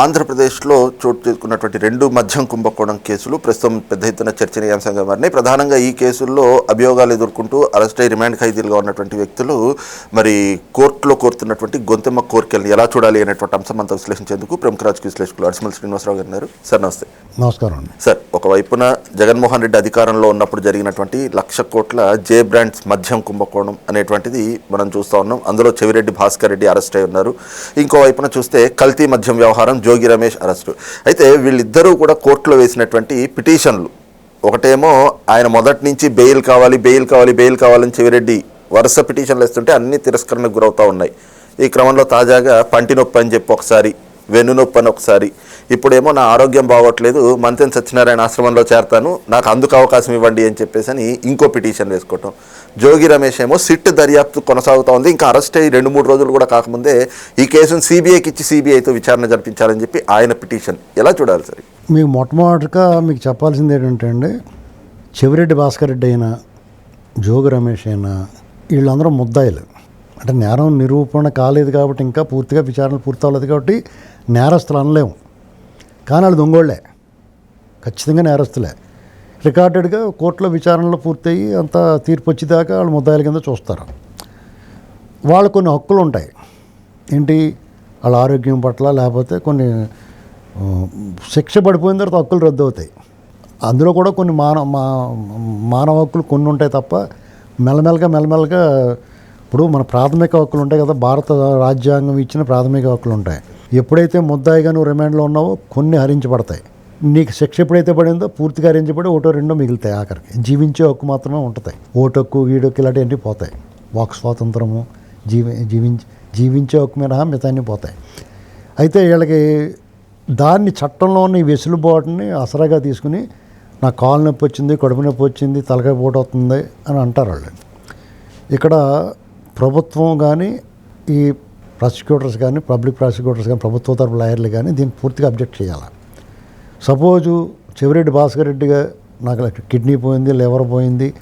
ఆంధ్రప్రదేశ్లో చోటు చేసుకున్నటువంటి రెండు మద్యం కుంభకోణం కేసులు ప్రస్తుతం పెద్ద ఎత్తున చర్చనీయాంశంగా మారినాయి. ప్రధానంగా ఈ కేసుల్లో అభియోగాలు ఎదుర్కొంటూ అరెస్ట్ అయి రిమాండ్ ఖైదీలుగా ఉన్నటువంటి వ్యక్తులు మరి కోర్టులో కోరుతున్నటువంటి గొంతెమ్మ కోరికలను ఎలా చూడాలి అనేటువంటి అంశం అంతా విశ్లేషించేందుకు ప్రముఖ రాజకీయ విశ్లేషకులు అడిసిమల్ శ్రీనివాసరావు గారు ఉన్నారు. సార్ నమస్తే. నమస్కారం అండి. సార్ ఒకవైపున జగన్మోహన్ రెడ్డి అధికారంలో ఉన్నప్పుడు జరిగినటువంటి లక్ష కోట్ల జే బ్రాండ్స్ మద్యం కుంభకోణం అనేటువంటిది మనం చూస్తూ ఉన్నాం. అందులో చెవిరెడ్డి భాస్కర్ రెడ్డి అరెస్ట్ అయి ఉన్నారు. ఇంకో వైపున చూస్తే కల్తీ మద్యం వ్యవహారం జోగి రమేష్ అరెస్టు. అయితే వీళ్ళిద్దరూ కూడా కోర్టులో వేసినటువంటి పిటిషన్లు. ఒకటేమో ఆయన మొదటి నుంచి బెయిల్ కావాలి బెయిల్ కావాలి బెయిల్ కావాలని చెవిరెడ్డి వరుస పిటిషన్లు వేస్తుంటే అన్ని తిరస్కరణకు గురవుతూ ఉన్నాయి. ఈ క్రమంలో తాజాగా పంటి నొప్పి అని చెప్పి ఒకసారి వెన్ను నొప్పి అని ఒకసారి ఇప్పుడేమో నా ఆరోగ్యం బాగోట్లేదు మంతెన్ సత్యనారాయణ ఆశ్రమంలో చేరతాను నాకు అందుకు అవకాశం ఇవ్వండి అని చెప్పేసి అని ఇంకో పిటిషన్ వేసుకోవటం. జోగి రమేష్ ఏమో సిట్ దర్యాప్తు కొనసాగుతూ ఉంది ఇంకా అరెస్ట్ అయ్యి రెండు మూడు రోజులు కూడా కాకముందే ఈ కేసును సిబిఐకి ఇచ్చి సిబిఐతో విచారణ జరిపించాలని చెప్పి ఆయన పిటిషన్. ఎలా చూడాలి సార్? మీకు మొట్టమొదటిగా మీకు చెప్పాల్సింది ఏంటంటే అండి చెవిరెడ్డి భాస్కర్ రెడ్డి అయినా జోగి రమేష్ అయినా వీళ్ళందరూ ముద్దాయిలు. అంటే నేరం నిరూపణ కాలేదు కాబట్టి ఇంకా పూర్తిగా విచారణ పూర్తి అవ్వలేదు కాబట్టి నేరస్తులు అనలేము. కానీ వాళ్ళు దొంగోళ్ళే. ఖచ్చితంగా నేరస్తులే. రికార్డెడ్గా కోర్టులో విచారణలో పూర్తయి అంత తీర్పు వచ్చేదాకా వాళ్ళు ముద్దాయిల కింద చూస్తారు. వాళ్ళు కొన్ని హక్కులు ఉంటాయి ఏంటి? వాళ్ళ ఆరోగ్యం పట్ల లేకపోతే కొన్ని శిక్ష పడిపోయిన తర్వాత హక్కులు రద్దు అవుతాయి అందులో కూడా కొన్ని మానవ మా మానవ హక్కులు కొన్ని ఉంటాయి తప్ప మెల్లమెల్లగా మెల్లమెల్లగా ఇప్పుడు మన ప్రాథమిక హక్కులు ఉంటాయి కదా భారత రాజ్యాంగం ఇచ్చిన ప్రాథమిక హక్కులు ఉంటాయి ఎప్పుడైతే ముద్దాయిగా నువ్వు రిమాండ్లో ఉన్నావో కొన్ని హరించబడతాయి. నీకు శిక్ష ఎప్పుడైతే పడిందో పూర్తిగా హరించబడి ఓటో రెండో మిగులుతాయి ఆఖరికి. జీవించే హక్కు మాత్రమే ఉంటుంది. ఓటు హక్కు వీడు ఇలాంటివన్నీ పోతాయి. వాక్ స్వాతంత్రము జీవి జీవించ జీవించే హక్కు మినహా మిగతాన్ని పోతాయి. అయితే వీళ్ళకి దాన్ని చట్టంలో ఉన్న ఈ వెసులుబాటుని అసరాగా తీసుకుని నా కాలు నొప్పి వచ్చింది కడుపు నొప్పి వచ్చింది తలకాయ పోటు అవుతుంది అని అంటారు వాళ్ళు. ఇక్కడ ప్రభుత్వం కానీ ఈ ప్రాసిక్యూటర్స్ కానీ పబ్లిక్ ప్రాసిక్యూటర్స్ కానీ ప్రభుత్వ తరపు లాయర్లు కానీ దీన్ని పూర్తిగా అబ్జెక్ట్ చేయాలి? సపోజు చెవిరెడ్డి భాస్కర్ రెడ్డిగా నాకు కిడ్నీ పోయింది లివర్ పోయింది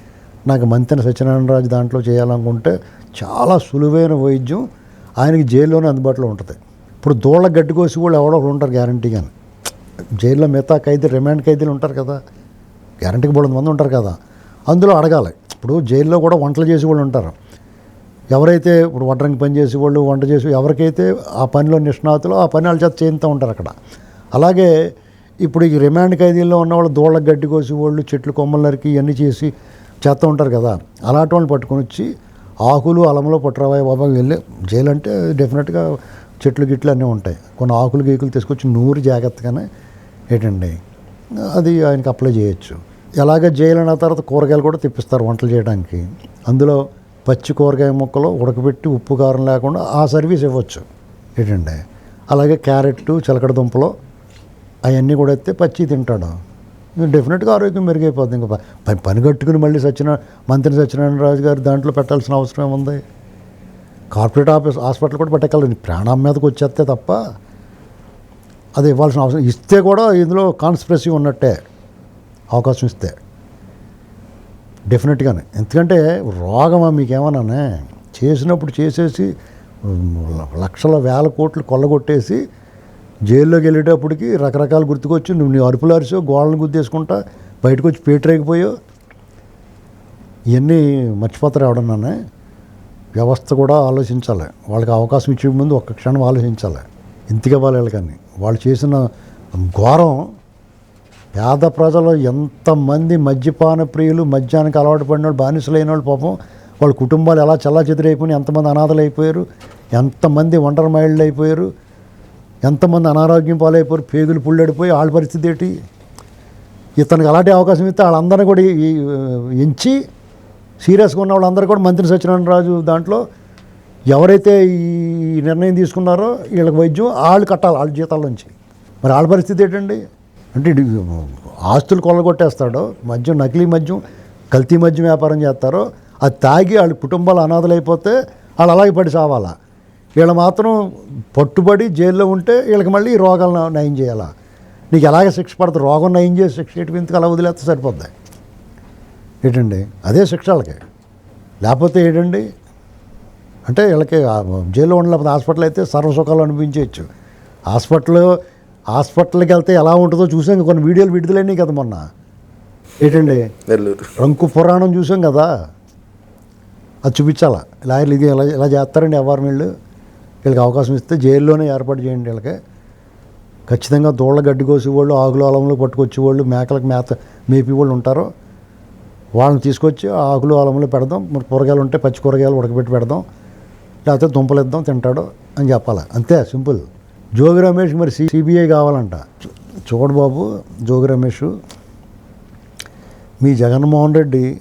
నాకు మంతెన సత్యనారాయణరాజు దాంట్లో చేయాలనుకుంటే చాలా సులువైన వైద్యం ఆయనకి జైల్లోనే అందుబాటులో ఉంటుంది. ఇప్పుడు దూళ్ళ గడ్డి కోసి కూడా ఎవడో ఒకరు ఉంటారు గ్యారంటీగాని జైల్లో మిగతా ఖైదీ రిమాండ్ ఖైదీలు ఉంటారు కదా. గ్యారంటీకి బోళ్ళ మంది ఉంటారు కదా. అందులో అడగాలి. ఇప్పుడు జైల్లో కూడా వంటలు చేసి కూడా ఉంటారు. ఎవరైతే ఇప్పుడు వడ్రంగి పని చేసే వాళ్ళు వంట చేసి ఎవరికైతే ఆ పనిలో నిష్ణాతులు ఆ పని వాళ్ళ చేత చేస్తూ ఉంటారు అక్కడ. అలాగే ఇప్పుడు ఈ రిమాండ్ ఖైదీల్లో ఉన్న వాళ్ళు దూళ్ళ గడ్డి కోసి వాళ్ళు చెట్లు కొమ్మలు నరికి ఇవన్నీ చేసి చేస్తూ ఉంటారు కదా. అలాంటి వాళ్ళని పట్టుకొని వచ్చి ఆకులు అలంలో పట్టురావాయి బాబా వెళ్ళి జైలు అంటే డెఫినెట్గా చెట్లు గిట్లు అన్నీ ఉంటాయి. కొన్ని ఆకులు గీకులు తీసుకొచ్చి నూరు జాగ్రత్తగానే ఏంటండి అది ఆయనకి అప్లై చేయొచ్చు. ఎలాగ జైలు అన్న తర్వాత కూరగాయలు కూడా తెప్పిస్తారు వంటలు చేయడానికి. అందులో పచ్చి కూరగాయ ముక్కలు ఉడకబెట్టి ఉప్పు కారం లేకుండా ఆ సర్వీస్ ఇవ్వచ్చు. ఏంటండి అలాగే క్యారెట్ చిలకడ దుంపలు అవన్నీ కూడా ఎత్తే పచ్చి తింటాడు. డెఫినెట్గా ఆరోగ్యం మెరుగైపోతుంది ఇంకా పని పని కట్టుకుని మళ్ళీ సత్యన మంత్రి సత్యనారాయణ రాజు గారు దాంట్లో పెట్టాల్సిన అవసరం ఏముంది? కార్పొరేట్ ఆఫీస్ హాస్పిటల్ కూడా పెట్టగలరు. ప్రాణం మీదకి వచ్చేస్తే తప్ప అది ఇవ్వాల్సిన అవసరం. ఇస్తే కూడా ఇందులో కాన్స్పిరసీ ఉన్నట్టే. అవకాశం ఇస్తే. డెఫినెట్గానే ఎందుకంటే రోగమా మీకేమన్నానే? చేసినప్పుడు చేసేసి లక్షల వేల కోట్లు కొల్లగొట్టేసి జైల్లోకి వెళ్ళేటప్పటికి రకరకాల గుర్తుకొచ్చి నువ్వు నీ అరుపులు అరిసో గోడలను గుద్దేసుకుంటా బయటకు వచ్చి పేటరేగిపోయావు ఇవన్నీ మర్చిపోతారు ఎవడన్నానే? వ్యవస్థ కూడా ఆలోచించాలి. వాళ్ళకి అవకాశం ఇచ్చే ముందు ఒక్క క్షణం ఆలోచించాలి. ఇంతకే వాళ్ళు కానీ. వాళ్ళు చేసిన ఘోరం పేద ప్రజలు ఎంతమంది మద్యపాన ప్రియులు మద్యానికి అలవాటు పడిన వాళ్ళు బానిసలైన వాళ్ళు పాపం వాళ్ళ కుటుంబాలు ఎలా చల్లాచెదిరైపోయి ఎంతమంది అనాథలు అయిపోయారు ఎంతమంది ఒంటరి మహిళలు అయిపోయారు ఎంతమంది అనారోగ్యం పాలైపోయారు పేగులు పుళ్ళడిపోయి వాళ్ళ పరిస్థితి ఏంటి? ఇతనికి అలాంటి అవకాశం ఇస్తే వాళ్ళందరినీ కూడా ఎంచి సీరియస్గా ఉన్న వాళ్ళందరూ కూడా మంత్రి సత్యనారాయణ రాజు దాంట్లో ఎవరైతే ఈ నిర్ణయం తీసుకున్నారో వీళ్ళకి వైద్యం వాళ్ళు కట్టాలి వాళ్ళ జీతాల నుంచి. మరి వాళ్ళ పరిస్థితి ఏంటండి? అంటే ఆస్తులు కొల్లగొట్టేస్తాడో మద్యం నకిలీ మద్యం కల్తీ మద్యం వ్యాపారం చేస్తారో అది తాగి వాళ్ళ కుటుంబాలు అనాథలైపోతే వాళ్ళు అలాగే పడి చావాలా? వీళ్ళు మాత్రం పట్టుబడి జైల్లో ఉంటే వీళ్ళకి మళ్ళీ ఈ రోగాలను నయం చేయాలా? నీకు ఎలాగ శిక్ష పడుతుంది రోగం నయం చేసి శిక్ష ఎటు అలా వదిలేస్తే సరిపోద్ది? ఏంటండి? అదే శిక్ష వాళ్ళకి. లేకపోతే ఏంటండి? అంటే వీళ్ళకి జైల్లో ఉండలేకపోతే హాస్పిటల్ అయితే సర్వసుఖాలు అనిపించవచ్చు హాస్పిటల్ హాస్పిటల్కి వెళ్తే ఎలా ఉంటుందో చూసాం కొన్ని వీడియోలు విడుదలైనాయి కదా మొన్న. ఏంటండి? రంకు పురాణం చూసాం కదా? అది చూపించాలా. లాయర్లు ఇది ఇలా ఇలా చేస్తారండి ఎవరు వీళ్ళు? వీళ్ళకి అవకాశం ఇస్తే జైల్లోనే ఏర్పాటు చేయండి వీళ్ళకి. ఖచ్చితంగా దూళ్ళ గడ్డి కోసేవాళ్ళు ఆకులు అలంలో పట్టుకొచ్చేవాళ్ళు మేకలకు మేత మేపి వాళ్ళు ఉంటారు. వాళ్ళని తీసుకొచ్చి ఆకులు అలంలో పెడదాం. మరి కూరగాయలు ఉంటే పచ్చి కూరగాయలు ఉడకబెట్టి పెడదాం. లేకపోతే దుంపలు ఇద్దాం తింటాడు అని చెప్పాలి. అంతే సింపుల్. జోగి రమేష్ మరి సి సిబిఐ కావాలంట. చూ- చూడు బాబు జోగి రమేష్. మీ జగన్మోహన్ రెడ్డి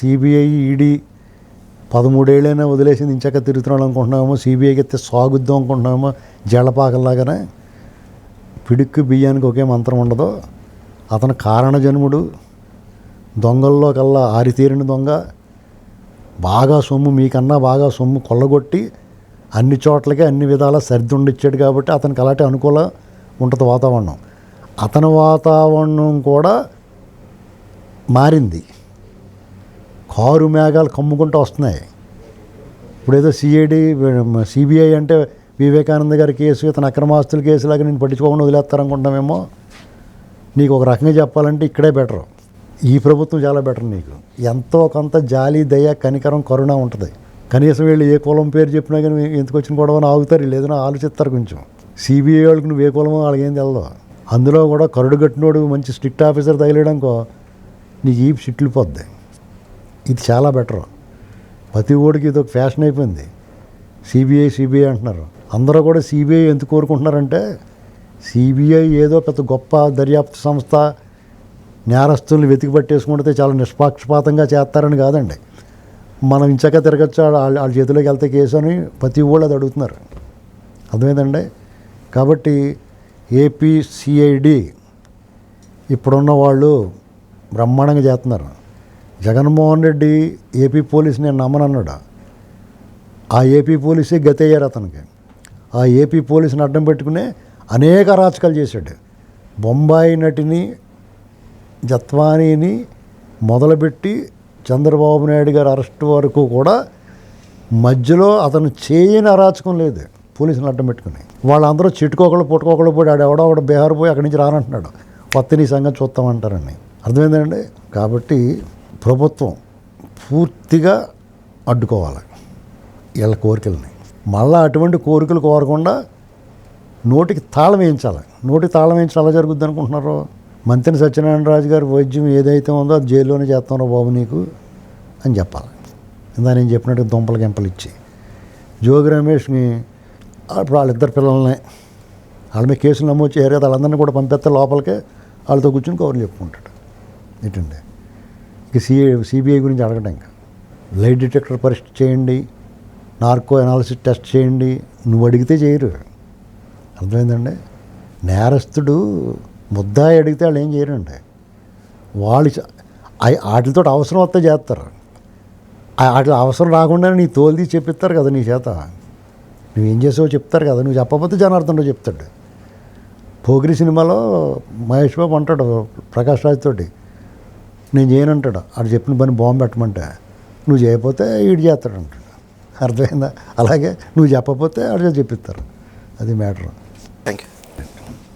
సిబిఐ ఈడీ పదమూడేళ్ళైనా వదిలేసింది ఇంచక్క తిరుగుతున్నాడు అనుకుంటున్నామో సిబిఐకి ఎత్తే సాగుద్దాం అనుకుంటున్నామో జలపాకల్లాగానే పిడుక్కు బియ్యానికి ఒకే మంత్రం ఉండదు. అతను కారణజన్ముడు. దొంగల్లో కల్లా ఆరితేరిన దొంగ. బాగా సొమ్ము మీకన్నా బాగా సొమ్ము కొల్లగొట్టి అన్ని చోట్లకి అన్ని విధాల సర్ది ఉండిచ్చాడు కాబట్టి అతనికి అలాంటి అనుకూల ఉంటుంది వాతావరణం. అతని వాతావరణం కూడా మారింది. కారు మేఘాలు కమ్ముకుంటూ వస్తున్నాయి. ఇప్పుడు ఏదో సిఐడి సిబిఐ అంటే వివేకానంద గారి కేసు ఇతను అక్రమాస్తుల కేసులాగా నేను పట్టించుకోకుండా వదిలేస్తారనుకుంటామేమో నీకు ఒక రకంగా చెప్పాలంటే ఇక్కడే బెటర్. ఈ ప్రభుత్వం చాలా బెటర్ నీకు. ఎంతో కొంత జాలి దయ కనికరం కరుణ ఉంటుంది. కనీసం వీళ్ళు ఏ కులం పేరు చెప్పినా కానీ ఎందుకు వచ్చిన గొడవని ఆగుతారు? వీళ్ళు ఏదైనా ఆలోచిస్తారు కొంచెం. సిబిఐ వాళ్ళకి నువ్వు ఏ కులమో వాళ్ళకి ఏం తెలదు. అందులో కూడా కరుడు కట్టినోడు మంచి స్ట్రిక్ట్ ఆఫీసర్ తగిలేయడానికో నీకు ఈ సిట్లు పోద్ది. ఇది చాలా బెటర్. ప్రతి ఓడికి ఇది ఒక ఫ్యాషన్ అయిపోయింది. సిబిఐ సిబిఐ అంటున్నారు. అందరూ కూడా సిబిఐ ఎందుకు కోరుకుంటున్నారంటే సిబిఐ ఏదో పెద్ద గొప్ప దర్యాప్తు సంస్థ నేరస్తుల్ని వెతికి పట్టేసుకుంటే చాలా నిష్పాక్షపాతంగా చేస్తారని కాదండి. మనం ఇంచక తిరగచ్చు వాళ్ళ వాళ్ళ చేతిలోకి వెళ్తే కేసు అని ప్రతి ఊళ్ళో అది అడుగుతున్నారు. అర్థమైందండి? కాబట్టి ఏపీ సిఐడి ఇప్పుడున్న వాళ్ళు బ్రహ్మాండంగా చేస్తున్నారు. జగన్మోహన్ రెడ్డి ఏపీ పోలీస్ నేను నమ్మనన్నాడు? ఆ ఏపీ పోలీసే గతయ్యారు అతనికి. ఆ ఏపీ పోలీసుని అడ్డం పెట్టుకునే అనేక అరాచకాలు చేశాడు. బొంబాయి నటిని జత్వానీని మొదలుపెట్టి చంద్రబాబు నాయుడు గారి అరెస్ట్ వరకు కూడా మధ్యలో అతను చేయని అరాచకం లేదు. పోలీసులు అడ్డం పెట్టుకుని. వాళ్ళందరూ చిట్టుకోకలు పుట్టుకోకలు పోయి ఆడు ఎవడో ఒకడు బీహార్ పోయి అక్కడి నుంచి రానంటున్నాడు. కొత్త నీ సంగతి చూస్తామంటారని. అర్థమైందండి? కాబట్టి ప్రభుత్వం పూర్తిగా అడ్డుకోవాలి వీళ్ళ కోరికల్ని. మళ్ళీ అటువంటి కోరికలు కోరకుండా నోటికి తాళం వేయించాలి. నోటికి తాళం వేయించి అలా జరుగుద్ది అనుకుంటున్నారు? మంత్రి సత్యనారాయణ రాజు గారి వైద్యం ఏదైతే ఉందో అది జైల్లోనే చేస్తారో బాబు నీకు అని చెప్పాలి. ఇందా నేను చెప్పినట్టు దుంపలు గెంపలు ఇచ్చి. జోగి రమేష్ని ఇప్పుడు వాళ్ళిద్దరు పిల్లల్ని వాళ్ళ మీద కేసులు నమోదు చేయరు కదా వాళ్ళందరినీ కూడా పంపిస్తే లోపలికే వాళ్ళతో కూర్చుని కవర్లు చెప్పుకుంటాడు. ఏంటండి ఇక సిఐ సిబిఐ గురించి అడగడం ఇంకా. లైట్ డిటెక్టర్ పరీక్ష చేయండి నార్కో అనాలిసిస్ టెస్ట్ చేయండి నువ్వు అడిగితే చేయరు. అర్థమైందండి? నేరస్తుడు ముద్దాయి అడిగితే వాళ్ళు ఏం చేయరండి? వాళ్ళు వాటితో అవసరం వస్తే చేస్తారు. ఆ- వాటి అవసరం రాకుండానే నీ తోలు తీసి చెప్పిస్తారు కదా నీ చేత. నువ్వేం చేసావో చెప్తారు కదా. నువ్వు చెప్పకపోతే జనార్దన్ చెప్తాడు. పోగిరి సినిమాలో మహేష్ బాబు అంటాడు ప్రకాష్ రాజ్ తోటి. నేను చేయనంటాడు అటు చెప్పిన పని బాంబు పెట్టమంటే నువ్వు చేయకపోతే ఈడు చేస్తాడు అంటాడు. అర్థమైందా? అలాగే నువ్వు చెప్పకపోతే ఆడు చెప్పిస్తారు. అది మ్యాటర్. Thank you